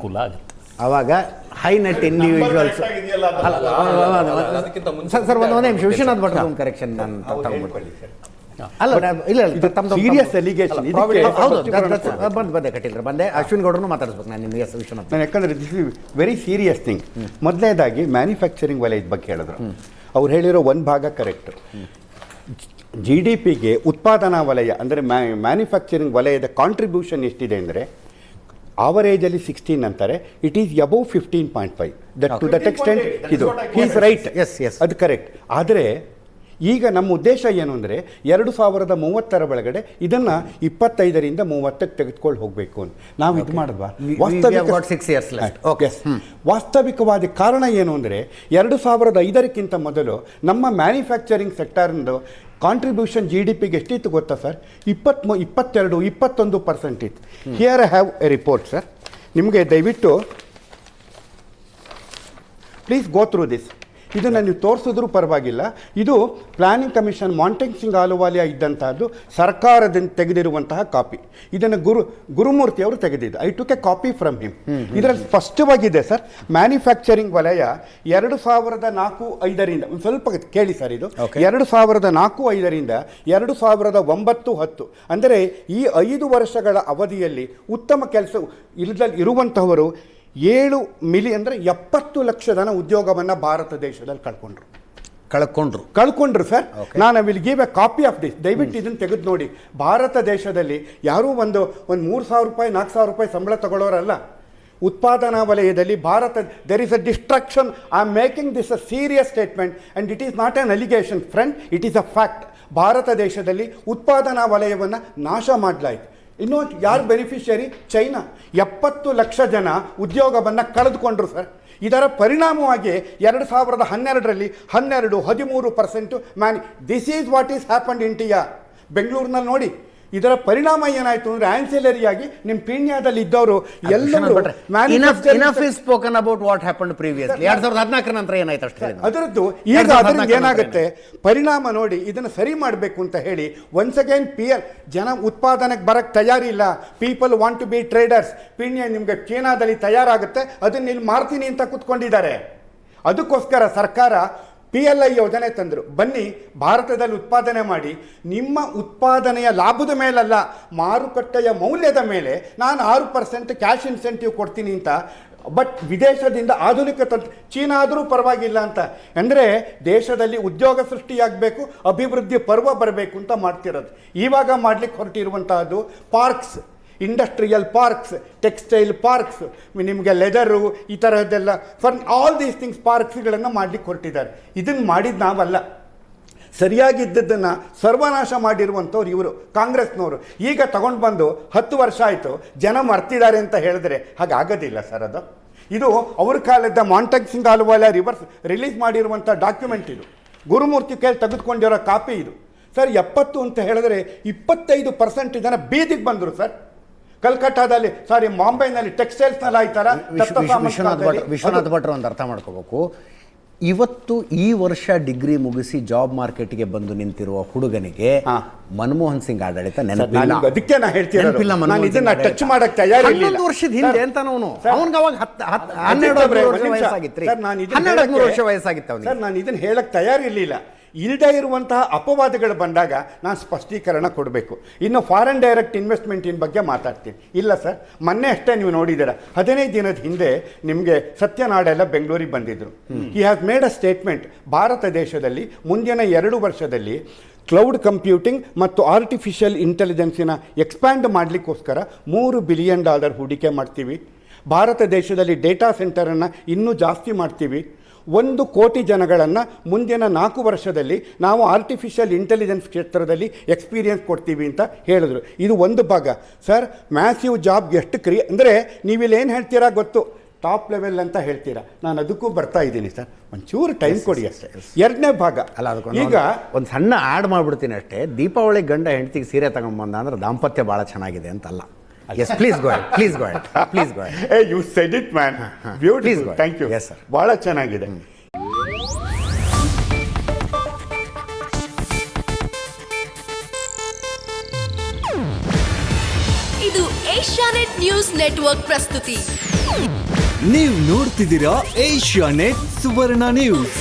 ಅನುಕೂಲ ಆಗುತ್ತೆ. ಆವಾಗ ಹೈ ನೆಟ್ ಇಂಡಿವಿಜುವಲ್ಸ್ ಅದಕ್ಕಿಂತ ಮುಂಚೆ ಸರ್ ಒಂದು ಒಂದೇ ನಿಮಿಷ ವಿಶ್ವನಾಥ್ ಭಟ್ ಒಂದು ಕರೆಕ್ಷನ್ ನಾನು ತಗೊಂಡ್ಬಿಟ್ಟು. ಅಲ್ಲ ಇಲ್ಲ ಇಲ್ಲ ತಮ್ಮದು ಸೀರಿಯಸ್. ಇದಕ್ಕೆ- ಹೌದು ಬಂದು ಬಂದೆ ಕಟ್ಟಿಲ್ರಿ ಬಂದೆ. ಅಶ್ವಿನ್ ಗೌಡ್ರನ್ನು ಮಾತಾಡಿಸ್ಬೇಕು ನಾನು ನಿಮಗೆ ವಿಶ್ವನಾಥ್. ನಾನು ಯಾಕಂದ್ರೆ this is very serious thing ಮೊದಲನೇದಾಗಿ ಮ್ಯಾನುಫ್ಯಾಕ್ಚರಿಂಗ್ ವಲಯದ ಬಗ್ಗೆ ಹೇಳಿದ್ರು. ಅವ್ರು ಹೇಳಿರೋ ಒಂದು ಭಾಗ ಕರೆಕ್ಟ್ ಜಿ ಡಿ ಪಿಗೆ ಉತ್ಪಾದನಾ ವಲಯ ಅಂದರೆ ಮ್ಯಾನುಫ್ಯಾಕ್ಚರಿಂಗ್ ವಲಯದ ಕಾಂಟ್ರಿಬ್ಯೂಷನ್ ಎಷ್ಟಿದೆ ಅಂದರೆ ಆವರೇಜಲ್ಲಿ ಸಿಕ್ಸ್ಟೀನ್ ಅಂತಾರೆ it is above fifteen point five that to that extent ಇದು. ಈಸ್ ರೈಟ್ ಎಸ್ ಎಸ್ ಅದು ಕರೆಕ್ಟ್ ಆದರೆ ಈಗ ನಮ್ಮ ಉದ್ದೇಶ ಏನು ಅಂದರೆ ಎರಡು ಸಾವಿರದ ಮೂವತ್ತರ ಒಳಗಡೆ ಇದನ್ನು ಇಪ್ಪತ್ತೈದರಿಂದ ಮೂವತ್ತಕ್ಕೆ ತೆಗೆದುಕೊಂಡು ಹೋಗಬೇಕು ಅಂತ. ನಾವು ಇದು ಮಾಡಿದ್ವಾ. ವಾಸ್ತವಿಕವಾದ ಕಾರಣ ಏನು ಅಂದರೆ ಎರಡು ಸಾವಿರದ ಐದರಕ್ಕಿಂತ ಮೊದಲು ನಮ್ಮ ಮ್ಯಾನುಫ್ಯಾಕ್ಚರಿಂಗ್ ಸೆಕ್ಟರ್ನದು ಕಾಂಟ್ರಿಬ್ಯೂಷನ್ ಜಿ ಡಿ ಪಿಗೆ ಎಷ್ಟಿತ್ತು ಗೊತ್ತಾ ಸರ್? ಇಪ್ಪತ್ಮೂ ಇಪ್ಪತ್ತೆರಡು ಇಪ್ಪತ್ತೊಂದು ಪರ್ಸೆಂಟ್ ಇತ್ತು. Here I have a report sir ನಿಮಗೆ ದಯವಿಟ್ಟು ಪ್ಲೀಸ್ ಗೋ ಥ್ರೂ ದಿಸ್ ಇದನ್ನು ನೀವು ತೋರಿಸಿದ್ರೂ ಪರವಾಗಿಲ್ಲ. ಇದು ಪ್ಲಾನಿಂಗ್ ಕಮಿಷನ್ ಮಾಂಟೆಂಗ್ ಸಿಂಗ್ ಆಲುವಾಲಿಯಾ ಇದ್ದಂತಹದ್ದು ಸರ್ಕಾರದಿಂದ ತೆಗೆದಿರುವಂತಹ ಕಾಪಿ. ಇದನ್ನು ಗುರು ಗುರುಮೂರ್ತಿ ಅವರು ತೆಗೆದಿದ್ದು. I took a copy from him ಇದರಲ್ಲಿ ಸ್ಪಷ್ಟವಾಗಿದೆ ಸರ್ ಮ್ಯಾನುಫ್ಯಾಕ್ಚರಿಂಗ್ ವಲಯ ಎರಡು ಸಾವಿರದ ನಾಲ್ಕು ಐದರಿಂದ ಒಂದು ಸ್ವಲ್ಪ ಕೇಳಿ ಸರ್ ಇದು. ಎರಡು ಸಾವಿರದ ನಾಲ್ಕು ಐದರಿಂದ ಎರಡು ಸಾವಿರದ ಒಂಬತ್ತು ಹತ್ತು. ಅಂದರೆ ಈ ಐದು ವರ್ಷಗಳ ಅವಧಿಯಲ್ಲಿ ಉತ್ತಮ ಕೆಲಸ ಇಲ್ಲದಲ್ಲಿ ಇರುವಂತಹವರು ಏಳು ಮಿಲಿ ಅಂದರೆ ಎಪ್ಪತ್ತು ಲಕ್ಷ ಜನ ಉದ್ಯೋಗವನ್ನು ಭಾರತ ದೇಶದಲ್ಲಿ ಕಳ್ಕೊಂಡ್ರು. ಕಳ್ಕೊಂಡ್ರು. ಕಳ್ಕೊಂಡ್ರು ಸರ್ ನಾನು will give a copy of this ದಯವಿಟ್ಟು ಇದನ್ನು ತೆಗೆದು ನೋಡಿ. ಭಾರತ ದೇಶದಲ್ಲಿ ಯಾರೂ ಒಂದು ಒಂದು ಮೂರು ಸಾವಿರ ರೂಪಾಯಿ ನಾಲ್ಕು ಸಾವಿರ ರೂಪಾಯಿ ಸಂಬಳ ತಗೊಳ್ಳೋರಲ್ಲ ಉತ್ಪಾದನಾ ವಲಯದಲ್ಲಿ Bharat there is a destruction I am making this a serious statement and it is not an allegation friend it is a fact Bharat ದೇಶದಲ್ಲಿ ಉತ್ಪಾದನಾ ವಲಯವನ್ನು ನಾಶ ಮಾಡಲಾಯಿತು. ಇನ್ನು ಯಾರು ಬೆನಿಫಿಷಿಯರಿ ಚೈನಾ ಎಪ್ಪತ್ತು ಲಕ್ಷ ಜನ ಉದ್ಯೋಗವನ್ನು ಕಳೆದುಕೊಂಡ್ರು ಸರ್. ಇದರ ಪರಿಣಾಮವಾಗಿ ಎರಡು ಸಾವಿರದ ಹನ್ನೆರಡರಲ್ಲಿ ಹನ್ನೆರಡು, ಹದಿಮೂರು percent man this is what is happened India ಬೆಂಗಳೂರಿನಲ್ಲಿ ನೋಡಿ. ಇದರ ಪರಿಣಾಮ ಏನಾಯ್ತು ಅಂದ್ರೆ ಆನ್ಸಿಲರಿಯಾಗಿ ನಿಮ್ಮ ಪೀಣ್ಯದಲ್ಲಿ ಇದ್ದವರು ಎಲ್ಲರೂ spoken about what happen previously ಎರಡ್ ಸಾವಿರದ ಹದಿನಾಲ್ಕರ ನಂತರ ಏನಾಯ್ತು ಅಷ್ಟೇ ಅದರದ್ದು ಈಗ ಅದರಿಂದ ಏನಾಗುತ್ತೆ? ಪರಿಣಾಮ ನೋಡಿ ಇದನ್ನ ಸರಿ ಮಾಡಬೇಕು ಅಂತ ಹೇಳಿ ಒನ್ಸ್ ಅಗೈನ್ ಪಿ ಎಲ್ ಜನ ಉತ್ಪಾದನೆಗೆ ಬರಕ್ಕೆ ತಯಾರಿಲ್ಲ people want to be traders Peenya ನಿಮ್ಗೆ ಚೀನಾದಲ್ಲಿ ತಯಾರಾಗುತ್ತೆ. ಅದನ್ನ ಇಲ್ಲಿ ಮಾರ್ತೀನಿ ಅಂತ ಕೂತ್ಕೊಂಡಿದ್ದಾರೆ. ಅದಕ್ಕೋಸ್ಕರ ಸರ್ಕಾರ ಪಿ ಎಲ್ ಐ ಯೋಜನೆ ತಂದರು. ಬನ್ನಿ, ಭಾರತದಲ್ಲಿ ಉತ್ಪಾದನೆ ಮಾಡಿ, ನಿಮ್ಮ ಉತ್ಪಾದನೆಯ ಲಾಭದ ಮೇಲಲ್ಲ, ಮಾರುಕಟ್ಟೆಯ ಮೌಲ್ಯದ ಮೇಲೆ ನಾನು ಆರು ಪರ್ಸೆಂಟ್ ಕ್ಯಾಶ್ ಇನ್ಸೆಂಟಿವ್ ಕೊಡ್ತೀನಿ ಅಂತ. ಬಟ್ ವಿದೇಶದಿಂದ ಆಧುನಿಕ ತಂತ್ರ ಚೀನಾ ಆದರೂ ಪರವಾಗಿಲ್ಲ ಅಂತ. ಅಂದರೆ ದೇಶದಲ್ಲಿ ಉದ್ಯೋಗ ಸೃಷ್ಟಿಯಾಗಬೇಕು, ಅಭಿವೃದ್ಧಿ ಪರ್ವ ಬರಬೇಕು ಅಂತ ಮಾಡ್ತಿರೋದು. ಇವಾಗ ಮಾಡ್ಲಿಕ್ಕೆ ಹೊರಟಿರುವಂತಹದ್ದು parks industrial parks textile parks ನಿಮಗೆ ಲೆದರು ಈ ಥರದ್ದೆಲ್ಲ ಫಾರ್ ಆಲ್ ದೀಸ್ ಥಿಂಗ್ಸ್ ಪಾರ್ಕ್ಸ್ಗಳನ್ನು ಮಾಡ್ಲಿಕ್ಕೆ ಹೊರಟಿದ್ದಾರೆ. ಇದನ್ನು ಮಾಡಿದ್ದು ನಾವಲ್ಲ. ಸರಿಯಾಗಿದ್ದದನ್ನು ಸರ್ವನಾಶ ಮಾಡಿರುವಂಥವ್ರು ಇವರು, ಕಾಂಗ್ರೆಸ್ನವರು. ಈಗ ತಗೊಂಡು ಬಂದು ಹತ್ತು ವರ್ಷ ಆಯಿತು, ಜನ ಮರ್ತಿದ್ದಾರೆ ಅಂತ ಹೇಳಿದ್ರೆ ಹಾಗಾಗೋದಿಲ್ಲ ಸರ್ ಅದು. ಇದು ಅವ್ರ ಕಾಲದ ಮಾಂಟಕ್ ಸಿಂಗ್ ಅಲ್ವಾಲ ರಿವರ್ಸ್ ರಿಲೀಸ್ ಮಾಡಿರುವಂಥ ಡಾಕ್ಯುಮೆಂಟ್ ಇದು. ಗುರುಮೂರ್ತಿ ಕೈಲಿ ತೆಗೆದುಕೊಂಡಿರೋ ಕಾಪಿ ಇದು. ಸರ್, ಎಪ್ಪತ್ತು ಅಂತ ಹೇಳಿದ್ರೆ ಇಪ್ಪತ್ತೈದು ಪರ್ಸೆಂಟ್ ಜನ ಬೀದಿಗೆ ಬಂದರು ಸರ್. ಕಲ್ಕಟ್ಟಾದಲ್ಲಿ ಸಾರಿ ಬಾಂಬೆನಲ್ಲಿ ಟೆಕ್ಸ್ಟೈಲ್ಸ್ನಲ್ಲಿ ಆಯ್ತಾರ ವಿಶ್ವ- ವಿಶ್ವ- ವಿಶ್ವನಾಥ್ ಭಟ್ ವಿಶ್ವನಾಥ್ ಭಟ್ರು ಒಂದು ಅರ್ಥ ಮಾಡ್ಕೋಬೇಕು. ಇವತ್ತು ಈ ವರ್ಷ ಡಿಗ್ರಿ ಮುಗಿಸಿ ಜಾಬ್ ಮಾರ್ಕೆಟ್ಗೆ ಬಂದು ನಿಂತಿರುವ ಹುಡುಗನಿಗೆ ಮನಮೋಹನ್ ಸಿಂಗ್ ಆಡಳಿತ ನಾನು ನೆನಪಿಲ್ಲ ಅದಕ್ಕೆ ನಾ ಹೇಳ್ತೀನಿ ಇದನ್ನ ಟಚ್ ಮಾಡಕ್ ತಯಾರಿ ಹನ್ನೊಂದು ವರ್ಷದ ಹಿಂದೆ ಅಂತ ಅವನು. ಅವನಿಗೆ ಅವಾಗ ಹನ್ನೆರಡು ವರ್ಷ. ವಯಸ್ಸಾಗಿತ್ತು ಹನ್ನೆರಡು ವರ್ಷ ವಯಸ್ಸಾಗಿತ್ತು ನಾನು ಇದನ್ನು ಹೇಳಕ್ಕೆ ತಯಾರಿರಲಿಲ್ಲ. ಇಲ್ಲದೆ ಇರುವಂತಹ ಅಪವಾದಗಳು ಬಂದಾಗ ನಾನು ಸ್ಪಷ್ಟೀಕರಣ ಕೊಡಬೇಕು. ಇನ್ನು ಫಾರಿನ್ ಡೈರೆಕ್ಟ್ ಇನ್ವೆಸ್ಟ್ಮೆಂಟಿನ ಬಗ್ಗೆ ಮಾತಾಡ್ತೀನಿ. ಇಲ್ಲ ಸರ್ ಮೊನ್ನೆ ಅಷ್ಟೇ ನೀವು ನೋಡಿದ್ದೀರಾ. ಹದಿನೈದು ದಿನದ ಹಿಂದೆ ನಿಮಗೆ ಸತ್ಯನಾಡೆಲ್ಲ ಬೆಂಗಳೂರಿಗೆ ಬಂದಿದ್ದರು ಈ has made a statement Bharat ದೇಶದಲ್ಲಿ ಮುಂದಿನ ಎರಡು ವರ್ಷದಲ್ಲಿ ಕ್ಲೌಡ್ ಕಂಪ್ಯೂಟಿಂಗ್ ಮತ್ತು ಆರ್ಟಿಫಿಷಿಯಲ್ ಇಂಟೆಲಿಜೆನ್ಸಿನ ಎಕ್ಸ್ಪ್ಯಾಂಡ್ ಮಾಡಲಿಕ್ಕೋಸ್ಕರ ಮೂರು ಬಿಲಿಯನ್ ಡಾಲರ್ ಹೂಡಿಕೆ ಮಾಡ್ತೀವಿ. ಭಾರತ ದೇಶದಲ್ಲಿ ಡೇಟಾ ಸೆಂಟರನ್ನು ಇನ್ನೂ ಜಾಸ್ತಿ ಮಾಡ್ತೀವಿ. ಒಂದು ಕೋಟಿ ಜನಗಳನ್ನು ಮುಂದಿನ ನಾಲ್ಕು ವರ್ಷದಲ್ಲಿ ನಾವು ಆರ್ಟಿಫಿಷಿಯಲ್ ಇಂಟೆಲಿಜೆನ್ಸ್ ಕ್ಷೇತ್ರದಲ್ಲಿ ಎಕ್ಸ್ಪೀರಿಯನ್ಸ್ ಕೊಡ್ತೀವಿ ಅಂತ ಹೇಳಿದ್ರು. ಇದು ಒಂದು ಭಾಗ. ಸರ್ ಮ್ಯಾಸಿವ್ ಜಾಬ್ ಎಷ್ಟು ಕ್ರಿಯೆ ಅಂದರೆ ನೀವಿಲ್ಲಿ ಏನು ಹೇಳ್ತೀರಾ ಗೊತ್ತು? ಟಾಪ್ ಲೆವೆಲ್ ಅಂತ ಹೇಳ್ತೀರಾ. ನಾನು ಅದಕ್ಕೂ ಬರ್ತಾ ಇದ್ದೀನಿ ಸರ್ ಒಂಚೂರು ಟೈಮ್ ಕೊಡಿ ಅಷ್ಟೇ. ಎರಡನೇ ಭಾಗ. ಅಲ್ಲ ಅದಕ್ಕೆ ಈಗ ಒಂದು ಸಣ್ಣ ಆ್ಯಡ್ ಮಾಡ್ಬಿಡ್ತೀನಿ ಅಷ್ಟೇ. ದೀಪಾವಳಿ ಗಂಡ ಹೆಂಡತಿಗೆ ಸೀರೆ ತಗೊಂಬಂದ ಅಂದ್ರೆ ದಾಂಪತ್ಯ ಭಾಳ ಚೆನ್ನಾಗಿದೆ ಅಂತಲ್ಲ. Yes please go please go please go hey you said it man please beautiful go ahead. Thank you yes sir ಭಾಳ ಚೆನ್ನಾಗಿದೆ. ಇದು ಏಷ್ಯಾನೆಟ್ ಏಷ್ಯಾನೆಟ್ ನ್ಯೂಸ್ ನೆಟ್ವರ್ಕ್ ಪ್ರಸ್ತುತಿ. ನೀವು ನೋಡ್ತಿದ್ದೀರಾ ಏಷ್ಯಾನೆಟ್ ಸುವರ್ಣ ನ್ಯೂಸ್.